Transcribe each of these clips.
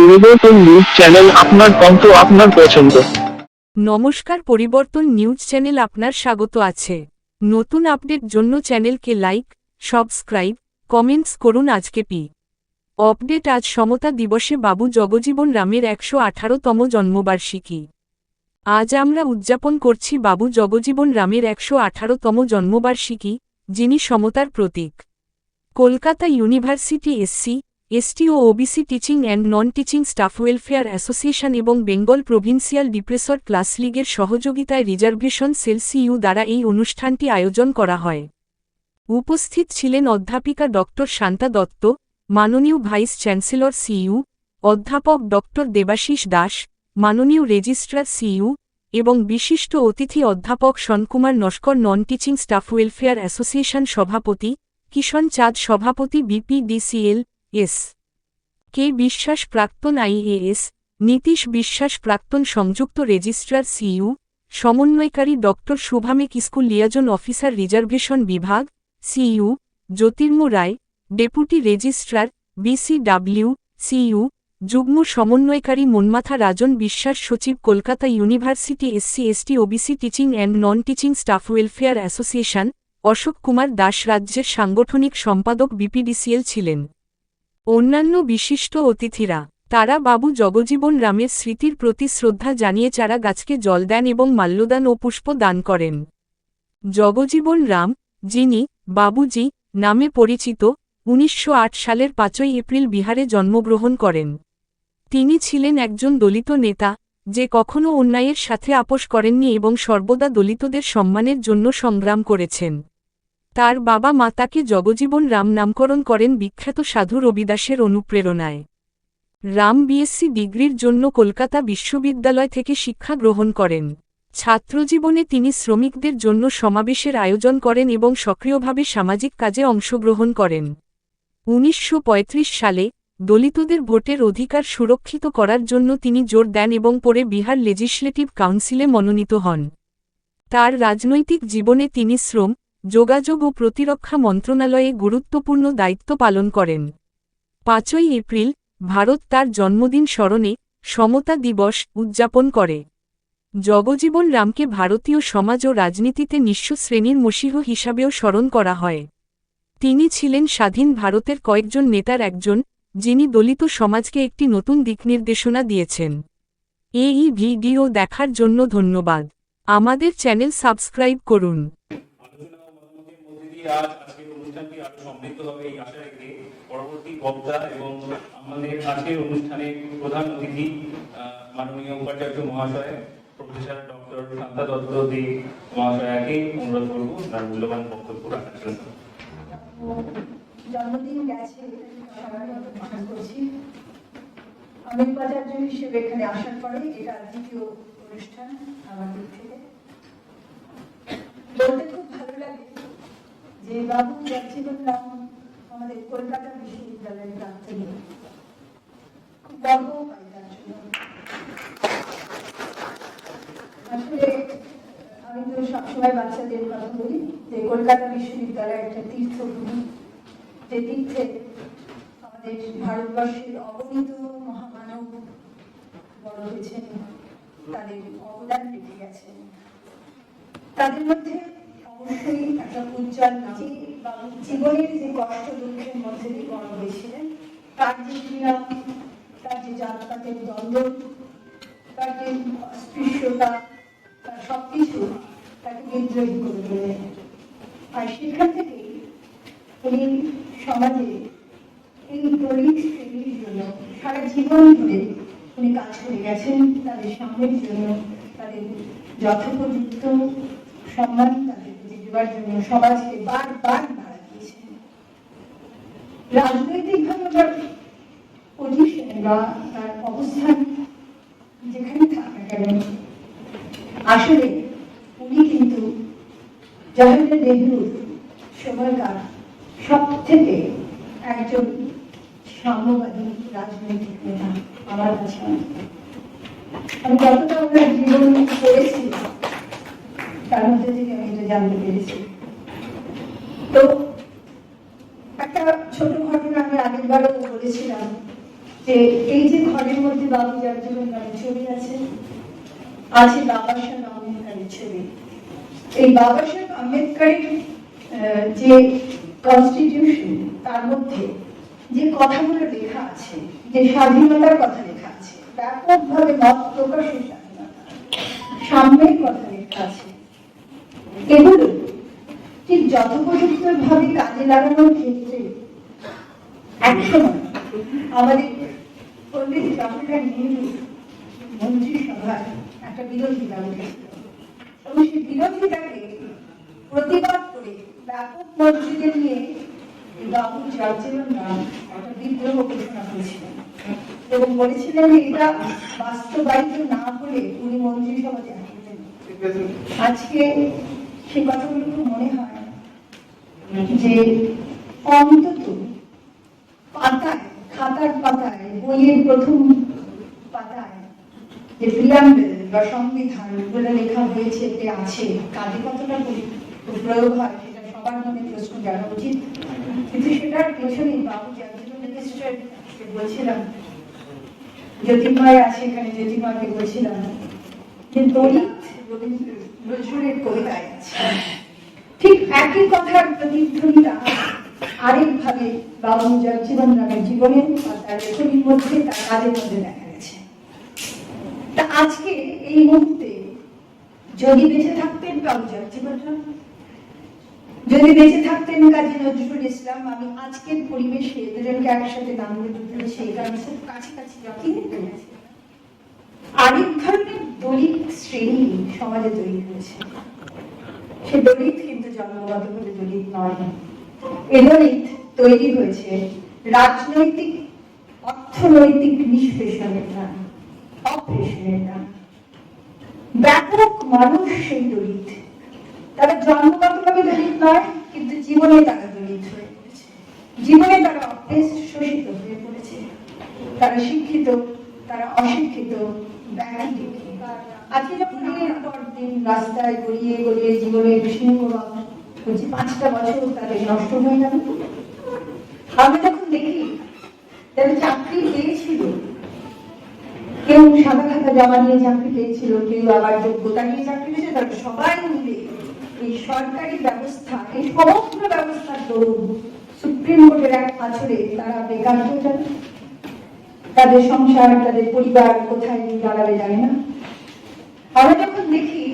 পরিবর্তন news channel আপনার কণ্ঠ আপনার পছন্দ। নমস্কার, পরিবর্তন নিউজ চ্যানেল আপনার স্বাগত আছে। নতুন আপডেট জন্য চ্যানেলকে লাইক সাবস্ক্রাইব কমেন্টস করুন আজকে পি। আপডেট আজ সমতা দিবসে বাবু জগজীবন রামের একশো আঠারোতম জন্মবার্ষিকী। আজ আমরা উদযাপন করছি বাবু জগজীবন রামের একশো আঠারোতম জন্মবার্ষিকী, যিনি সমতার প্রতীক। Kolkata university SC ST O OBC teaching and non teaching staff welfare association এবং বেঙ্গল প্রভিন্সিয়াল ডিপ্রেসর ক্লাস লীগের সহযোগিতায় রিজার্ভেশন সেল সিইউ দ্বারা এই অনুষ্ঠানটি আয়োজন করা হয়। উপস্থিত ছিলেন অধ্যাপিকা ডক্টর শান্তা দত্ত, মাননীয় ভাইস চ্যান্সেলর সিইউ, অধ্যাপক ডক্টর দেবাশিস দাস, মাননীয় রেজিস্ট্রার সিইউ এবং বিশিষ্ট অতিথি অধ্যাপক Sanakumar Naskar non teaching staff welfare association সভাপতি, কিষণ চাঁদ সভাপতি, বিপিডিসিএল এস। কে বিশ্বাস প্রাক্তন আইএএস নীতিশ বিশ্বাস প্রাক্তন সংযুক্ত রেজিস্ট্রার সিইউ সমন্বয়কারী ড শুভামেক স্কুল লিয়াজন অফিসার রিজার্ভেশন বিভাগ CU জ্যোতির্ম Roy, deputy registrar BCW CU যুগ্ম সমন্বয়কারী মনমাথা রাজন বিশ্বাস সচিব Kolkata university SC ST OBC teaching and non teaching staff welfare association, Ashok Kumar Das রাজ্যের সাংগঠনিক সম্পাদক বিপিডিসিএল ছিলেন। অন্যান্য বিশিষ্ট অতিথিরা, তারা বাবু জগজীবন রামের স্মৃতির প্রতি শ্রদ্ধা জানিয়ে চারা গাছকে জল দেন এবং মাল্যদান ও পুষ্প দান করেন। জগজীবন রাম, যিনি বাবুজি নামে পরিচিত, উনিশশো আট সালের পাঁচই এপ্রিল বিহারে জন্মগ্রহণ করেন। তিনি ছিলেন একজন দলিত নেতা, যে কখনও অন্যায়ের সাথে আপোষ করেননি এবং সর্বদা দলিতদের সম্মানের জন্য সংগ্রাম করেছেন। তার বাবা মা তাকে জগজীবন রাম নামকরণ করেন বিখ্যাত সাধু রবিদাসের অনুপ্রেরণায়। রাম বিএসসি ডিগ্রির জন্য কলকাতা বিশ্ববিদ্যালয় থেকে শিক্ষা গ্রহণ করেন। ছাত্রজীবনে তিনি শ্রমিকদের জন্য সমাবেশের আয়োজন করেন এবং সক্রিয়ভাবে সামাজিক কাজে অংশগ্রহণ করেন। উনিশশো পঁয়ত্রিশ সালে দলিতদের ভোটের অধিকার সুরক্ষিত করার জন্য তিনি জোর দেন এবং পরে বিহার লেজিসলেটিভ কাউন্সিলে মনোনীত হন। তার রাজনৈতিক জীবনে তিনি শ্রম যোগাযোগ ও প্রতিরক্ষা মন্ত্রণালয়ে গুরুত্বপূর্ণ দায়িত্ব পালন করেন। পাঁচই এপ্রিল, ভারত তার জন্মদিন স্মরণে সমতা দিবস উদযাপন করে। জগজীবন রামকে ভারতীয় সমাজ ও রাজনীতিতে নিঃস্ব শ্রেণির মসীহ হিসাবেও স্মরণ করা হয়। তিনি ছিলেন স্বাধীন ভারতের কয়েকজন নেতার একজন, যিনি দলিত সমাজকে একটি নতুন দিকনির্দেশনা দিয়েছেন। এই ভিডিও দেখার জন্য ধন্যবাদ। আমাদের চ্যানেল সাবস্ক্রাইব করুন আলোচনা ও মতামতের মধ্যে দিয়ে আজ আজকের অনুষ্ঠানটি আরও সমৃদ্ধ হবে এই আশা রেখে পরবর্তী বক্তা এবং আমাদের আজকের অনুষ্ঠানে প্রধান অতিথি মাননীয় উপাচার্য মহাশয়, প্রফেসর ডক্টর শান্তা দত্ত দে মহাশয়াকে অনুরোধ করব তার মূল্যবান বক্তব্য রাখার জন্য। জন্মদিন গেছে আমি উপাচার্য হিসেবে এখানে আসার পরে এটা দ্বিতীয় অনুষ্ঠান আমার দিক থেকে। বলতে খুব ভালো লাগে যে বাবু জগজীবন আমাদের কলকাতা বিশ্ববিদ্যালয়ের প্রাক্তনী খুব গর্ব পাই তার আসলে আমি তো সবসময় বাচ্চাদের কথা বলি যে কলকাতা বিশ্ববিদ্যালয় একটা তীর্থভূমি। যে তীর্থে আমাদের ভারতবর্ষের অগণিত মহামানব বড় হয়েছেন, তাদের অবদান রেখে গেছেন। তাদের মধ্যে অবশ্যই একটা উজ্জ্বল জীবনের যে কষ্ট দুঃখের মধ্যে দিয়ে বড় হয়েছিলেন তার যে ক্রিয়া তার যে জাতপাতের দ্বন্দ্ব তার যে অস্পৃশ্যতা তার সবকিছু তাকে বিদ্রোহী করে তোলে আর সেখান থেকেই উনি সমাজে এই দলিত শ্রেণির জন্য সারা জীবন ধরে উনি কাজ করে গেছেন তাদের সামনের জন্য তাদের যথোপযুক্ত সম্মান দেওয়ার জন্য সমাজকে বারবার নাড়া দিয়েছেন রাজনৈতিকভাবে ওনার পজিশন বা তার অবস্থান যেখানে থাক কেন আসলে উনি কিন্তু জওয়াহরলাল নেহরুর সময়কার সব থেকে একজন সাম্যবাদী রাজনৈতিক নেতা আমার কাছে আমি যতটা ওনার জীবন পড়েছি মধ্যে থেকে আমি এটা জানতে পেরেছি। তো একটা ছোট ঘটনা আমি আগের বারও বলেছিলাম যে এই যে ঘরের মধ্যে বাবু জগজীবন রামের ছবি আছে আছে বাবা সাহেব আম্বেদকরের ছবি। এই বাবা সাহেব আম্বেদকরের যে কনস্টিটিউশন তার মধ্যে যে কথাগুলো লেখা আছে, যে স্বাধীনতার কথা লেখা আছে, ব্যাপকভাবে মত প্রকাশের স্বাধীনতা, সাম্যের কথা লেখা আছে এগুলো ঠিক যথোপযুক্ত ভাবে কাজে লাগানোর ক্ষেত্রে একসময় আমাদের পণ্ডিত নেহরু একটা বিরোধিতা উঠেছিল এবং সেই বিরোধিতাকে প্রতিবাদ করে ব্যাপক মন্ত্রীকে নিয়ে বাবু একটা বিদ্রোহ ঘোষণা করেছিলেন। এবং বলেছিলেন যে এটা বাস্তবায়িত না হলে উনি মন্ত্রিসভা আজকে সে কথাগুলো মনে হয় যে অন্তত পাতায়, খাতার পাতায়, বইয়ের প্রথম পাতায় যে প্রিয়াম্বেল বা সংবিধান লেখা হয়েছে আছে, কাজে কতটা পরি- প্রয়োগ হয় সেটা সবার মনে প্রশ্ন জানা উচিত। কিন্তু সেটার পেছনে বাবু জাতীয় বলছিলাম, জ্যোতির্ময় আছে এখানে, জ্যোতির্ময়কে বলছিলাম, যে দলিত নজরুলের ঠিক একই কথার জীবনে বা তার মধ্যে, তার কাজের মধ্যে দেখা গেছে। তা আজকে এই মুহূর্তে যদি বেঁচে থাকতেন বাবু যদি বেঁচে থাকতেন কাজী নজরুল ইসলাম, আমি আজকের পরিবেশে দুজনকে একসাথে নাম দিতে এই কারণে খুব কাছাকাছি পেরেছি ধরনের দলিত শ্রেণি সমাজে তৈরি হয়েছে। সে দলিত কিন্তু জন্মগতভাবে দলিত নয়। এ দলিত তৈরি হয়েছে রাজনৈতিক, অর্থনৈতিক নিষ্পেষণের ব্যাপক মানুষ সেই দলিত। তারা জন্মগতভাবে দলিত নয়, কিন্তু জীবনে তারা দলিত হয়ে পড়েছে। জীবনে তারা অভ্যেস শোষিত হয়ে পড়েছে। তারা শিক্ষিত, তারা অশিক্ষিত আজকে যখন দিনের পর দিন রাস্তায় গড়িয়ে গড়িয়ে জীবনের বলছি, পাঁচটা বছর তাদের নষ্ট হয়ে গেল আমরা যখন দেখি তারা চাকরি পেয়েছিল। কেউ সাদা খাতা জমা নিয়ে চাকরি পেয়েছিল, কেউ আবার যোগ্যতা নিয়ে চাকরি পেয়েছে তারা সবাই মিলে এই সরকারি ব্যবস্থা, এই সমগ্র ব্যবস্থার দরুন সুপ্রিম কোর্টের এক বছরে তারা বেকার হয়ে যাবে। তাদের সংসার, তাদের পরিবার কোথায় নিয়ে দাঁড়াবে জানে না। আমরা যখন দেখি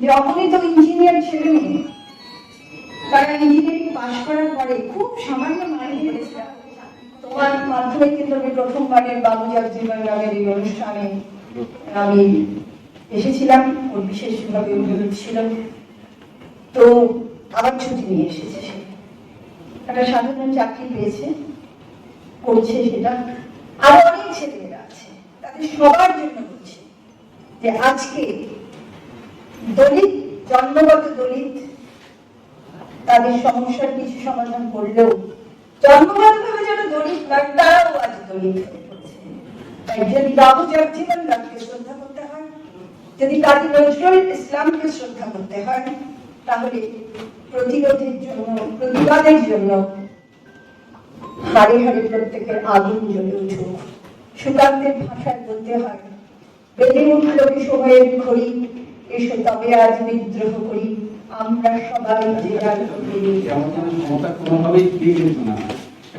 যে অগণিত ইঞ্জিনিয়ার ছেলে মেয়ে, তারা ইঞ্জিনিয়ারিং পাশ করার পরে খুব সামান্য মাইনে তোমার মাধ্যমে কিন্তু আমি প্রথমবারের বাবু জগজীবন রামের এই অনুষ্ঠানে আমি এসেছিলাম, ওর বিশেষভাবে অনুরোধ ছিল। তো আবার ছুটি নিয়ে এসেছে সে। একটা সাধারণ চাকরি পেয়েছে, করছে সেটা। আরও অনেক ছেলেমেয়েরা আছে, তাদের সবার জন্য বলছি যে আজকে দলিত, জন্মগত দলিত, তাদের সমস্যার কিছু সমাধান করলেও জন্মগতভাবে যারা দলিত নয় তারাও আজ দলিত তাই যদি বাবু জগজীবন রামকে শ্রদ্ধা করতে হয়, যদি কাজী নজরুল ইসলামকে শ্রদ্ধা করতে হয়, তাহলে প্রতিরোধের জন্য, প্রতিবাদের জন্য প্রত্যেকের আগুন জ্বলে সুকান্তের ভাষায় বলতে হয় বেঁধে উঠল সময়ের এসো তবে আজ বিদ্রোহ করি। আমরা সবাই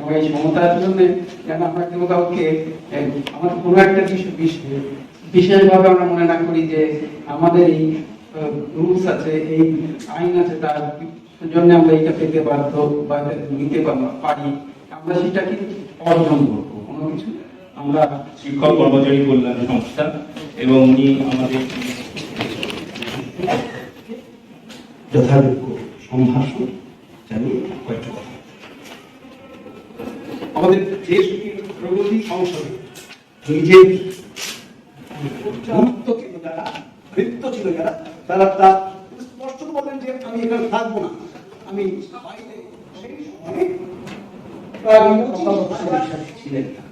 আমাদের এই জন্য যেন আমরা কেউ কাউকে আমার কোনো একটা বিশেষভাবে আমরা মনে না করি যে আমাদের এই রুলস আছে, এই আইন আছে, তার জন্য আমরা এটা পেতে বাধ্য বা নিতে পারি। আমরা সেটাকে অর্জন করব কোনো কিছু আমরা শিক্ষক কর্মচারী কল্যাণ সংস্থা এবং উনি আমাদের যথাযোগ্য সম্ভাষণ জানিয়ে কয়েকটা কথা। আমাদের দেশ প্রগতি সংসদে নিজের গুরুত্ব ছিল যারা বৃত্ত ছিল যারা তারা তা স্পষ্ট বলেন যে আমি এখানে থাকব না। আমি বাইরে সেই সময় হাজার ছিলেন না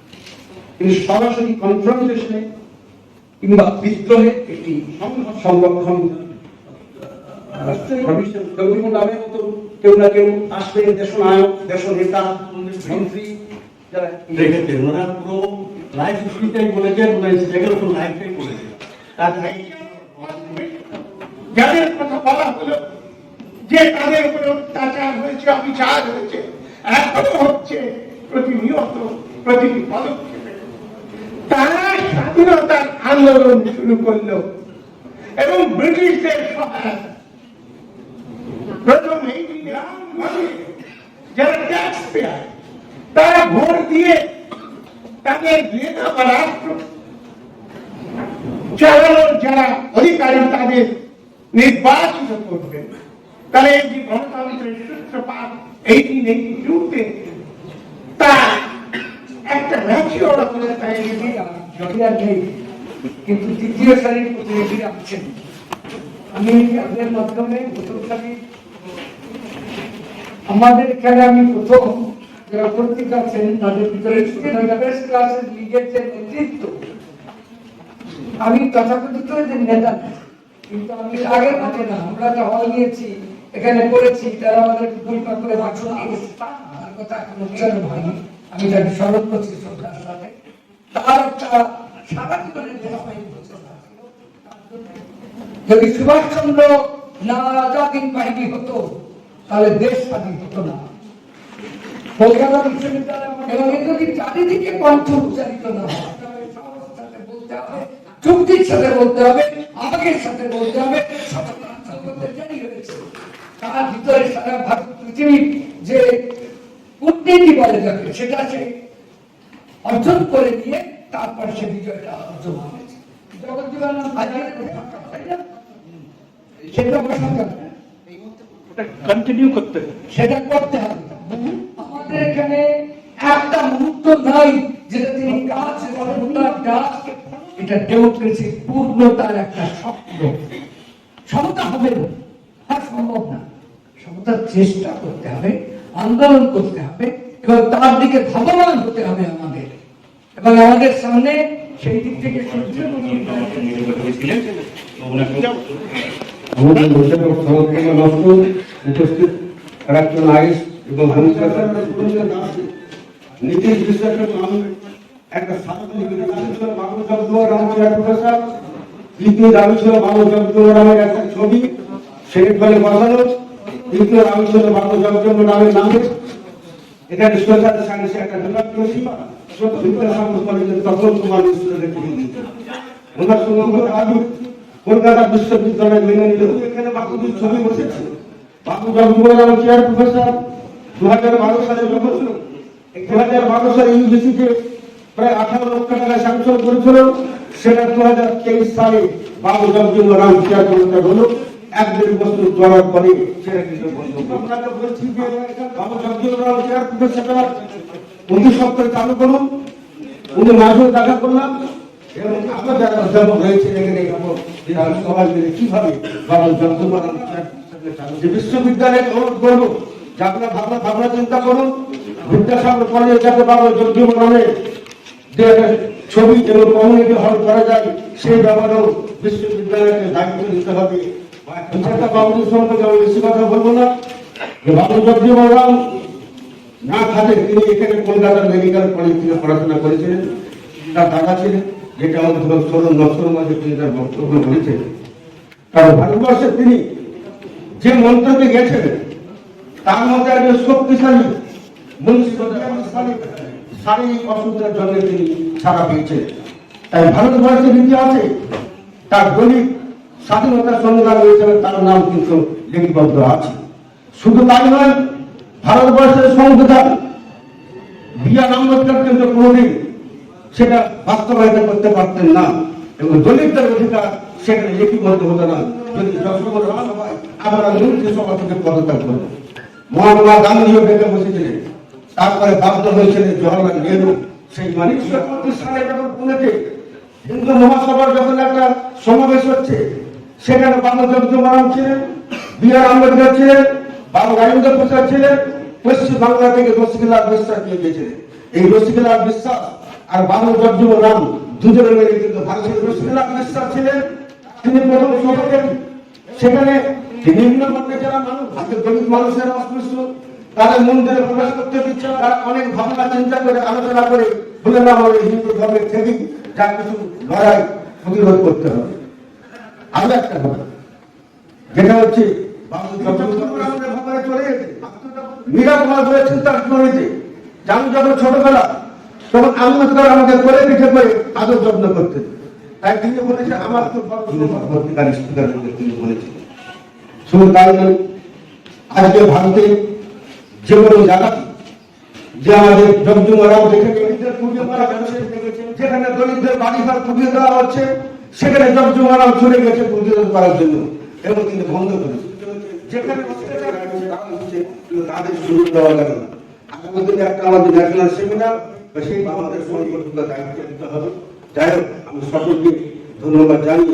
তিনি সরাসরি কনফ্রন্টেশনে কিংবা বিদ্রোহে একটি সংরক্ষণ তার যাদের কথা বলা হলো, যে তাদের উপরে অত্যাচার হয়েছে, অবিচার হয়েছে এখনও হচ্ছে প্রতিনিয়ত প্রতিটি পদক্ষেপে তারা স্বাধীনতার আন্দোলন শুরু করল এবং ব্রিটিশদের প্রথম যারা ট্যাক্স পেয়ার তারা ভোট দিয়ে তাদের নেতা বা রাষ্ট্র চালানোর যারা অধিকারী তাদের নির্বাচিত করবেন তাহলে এই যে গণতন্ত্রের সূত্রপাত আমাদের এখানে আমি প্রথম, যারা পত্রিকা আছেন, তাদের ভিতরে লিগের যে নেতৃত্ব, আমি তথাকথিত যে নেতা, কিন্তু আমি আগের মতো না, আমরা তো হল নিয়েছি এখানে করেছি তারা আমাদের পরীক্ষা করে বাছন দিয়েছে আমার কথা এখন উচ্চারণ হয়নি। আমি তাকে স্মরণ করছি শ্রদ্ধার সাথে। তার একটা সারা জীবনের। যদি সুভাষচন্দ্র না আজাদিন বাহিনী হতো, তাহলে দেশ স্বাধীন হতো না। কলকাতা বিশ্ববিদ্যালয় এবং যদি চারিদিকে কণ্ঠ উচ্চারিত না চুক্তির সাথে বলতে হবে, আবেগের সাথে বলতে হবে সচেতনতার তার ভিতরে সারা ভারত পৃথিবীর যে কূটনীতি বলে যাবে সেটা সে অর্জন করে নিয়ে তারপর সে বিজয়টা অর্জন? সেটা কন্টিনিউ করতে। হবে সেটা করতে হবে। আমাদের এখানে একটা মুহূর্ত নাই যেটা তিনি গাছ বলেন তার গাছ এটা ডেমোক্রেসি পূর্ণতার একটা স্বপ্ন। সমতা হবে না সম্ভব না। সমতার চেষ্টা করতে হবে, আন্দোলন করতে হবে এবং তার দিকে ধাবমান হতে হবে আমাদের। এবং আমাদের সামনে সেই দিক থেকে একটা বাবু দ্বিতীয় একটা ছবি সেকেন্ড ফলে বসানো তৃতীয় দাবি ছিল বাবু জগদুয়া নামে এখানে একটা বিভাগ ওনার সঙ্গে বারো সালে ইউজিসিতে প্রায় আঠারো লক্ষ টাকা করেছিল, সেটা দু হাজার তেইশ সালে বাবু জগদীন্দ্র রাম চেয়ার হলো। এক দেড় বছর চলার পরে সেটা কিন্তু বন্ধ করল। আপনাকে বলছি যে বাবু জগদীন্দ্র চেয়ার প্রফেসরটা অতি সপ্তাহে চালু করুন উনি মাঝেও দেখা করলাম। এবং আবার যারা অধ্যাপক হয়েছে এখানে সবাই মিলে কীভাবে বাবা জগদীন্দ্র রাম চেয়ার প্রফেসরকে চালু। যে বিশ্ববিদ্যালয়ে অনুরোধ করব যে আপনারা ভাবনা ভাবনা চিন্তা করুন বিদ্যাসাগর কলেজে যাতে বাবা জগদীব যে ছবি এবং কমিউনিটি হল করা যায় সেই ব্যাপারেও বিশ্ববিদ্যালয়কে দায়িত্ব নিতে হবে। বিচারটা বাবুদের সম্পর্কে আমি বেশি কথা বলব না। যে না খাতে তিনি এখানে কলকাতার মেডিকেল কলেজ থেকে পড়াশোনা করেছিলেন। তার দাদা ছিলেন আমাদের সরুন নসর মাঝে তিনি তিনি যে মন্ত্রকে গেছেন, তার মধ্যে একজন শক্তিশালী শারীরিক অসুবিধার জন্য তিনি ছাড়া পেয়েছেন। তাই ভারতবর্ষের ইতিহাসে তার দলিত স্বাধীনতা সংগ্রাম হিসেবে তার নাম কিন্তু লিপিবদ্ধ আছে। শুধু তাই নয়, ভারতবর্ষের সংবিধান বি আর আম্বেদকর কিন্তু কোনোদিন সেটা বাস্তবায়িত করতে পারতেন না এবং দলিতদের অধিকার সেখানে লিপিবদ্ধ হতো না। যদি যশোর সভায় আমরা মন্ত্রী সভা থেকে পদত্যাগ করব। মহাত্মা গান্ধীও বেঁকে বসেছিলেন। তারপরে বাধ্য হয়েছিলেন জওয়াহরলাল নেহরু, সেই উনিশশো পঁচিশ সালে যখন পুনেতে হিন্দু মহাসভার যখন একটা সমাবেশ হচ্ছে সেখানে বাবু জগদীমারাম ছিলেন বি আর আম্বেদকর ছিলেন, বাবু রাজেন্দ্র প্রসাদ ছিলেন, পশ্চিম বাংলা থেকে রসিকলাল বিশ্বাস নিয়ে গিয়েছিলেন। এই রসিকলাল বিশ্বাস আর বাবু জগদীমারাম দুজনে মিলে কিন্তু ভারতের রসিকলাল বিশ্বাস ছিলেন। তিনি প্রথম সভাপতি। সেখানে নিম্ন বর্গের যারা মানুষ আজকে দলিত মানুষের অস্পৃশ্য, তাদের মন্দিরে প্রবেশ করতে দিচ্ছে তারা অনেক ভাবনা চিন্তা করে, আলোচনা করে, বলে না আমাদের হিন্দু ধর্মের থেকে যা কিছু লড়াই প্রতিরোধ করতে হবে। আরও একটা কথা যেটা হচ্ছে মীরা কুমার বলেছেন তার জীবনীতে আমি যখন ছোটবেলা তখন আম্বেদকর আমাকে করে পিঠে করে আদর যত্ন করতেন। তাই তিনি বলেছে আমার তো পরবর্তীকার স্পিকার বলে তিনি বলেছেন। শুধু তাই নয় আজকে ভারতে যে কোনো জায়গাতে যে আমাদের জমজুমারাও দেখে দলিতদের যেখানে দলিতদের বাড়ি ঘর পুজিয়ে দেওয়া হচ্ছে সেখানে জমজুমারাও চলে গেছে পুজো করার জন্য এবং কিন্তু বন্ধ করেছে যাই হোক, আমি সকলকে ধন্যবাদ আমি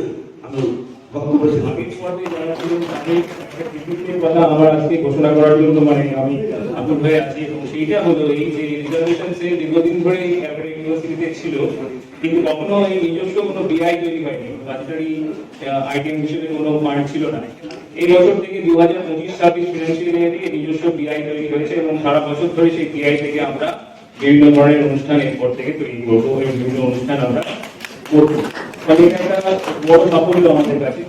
আজকে ঘোষণা করার জন্য মানে আমি আগ্রহ আছি এবং সেইটা হলো এই যে রিজার্ভেশন সে দীর্ঘদিন ধরে ক্যালকাটা ইউনিভার্সিটিতে ছিল, কিন্তু কখনো এই নিজস্ব কোনো বিআই তৈরি হয়নি। বাজেটারি আইটেম হিসেবে কোনো ফান্ড ছিল না। এই বছর থেকে দু হাজার পঁচিশ ছাব্বিশ ফিনান্সিয়াল ইয়ার নিজস্ব বিআই তৈরি হয়েছে এবং সারা বছর ধরে সেই বিআই থেকে আমরা বিভিন্ন ধরনের অনুষ্ঠান এরপর থেকে তৈরি করব এবং বিভিন্ন অনুষ্ঠান আমরা করব। ফলে এটা একটা বড় সাফল্য আমাদের কাছে।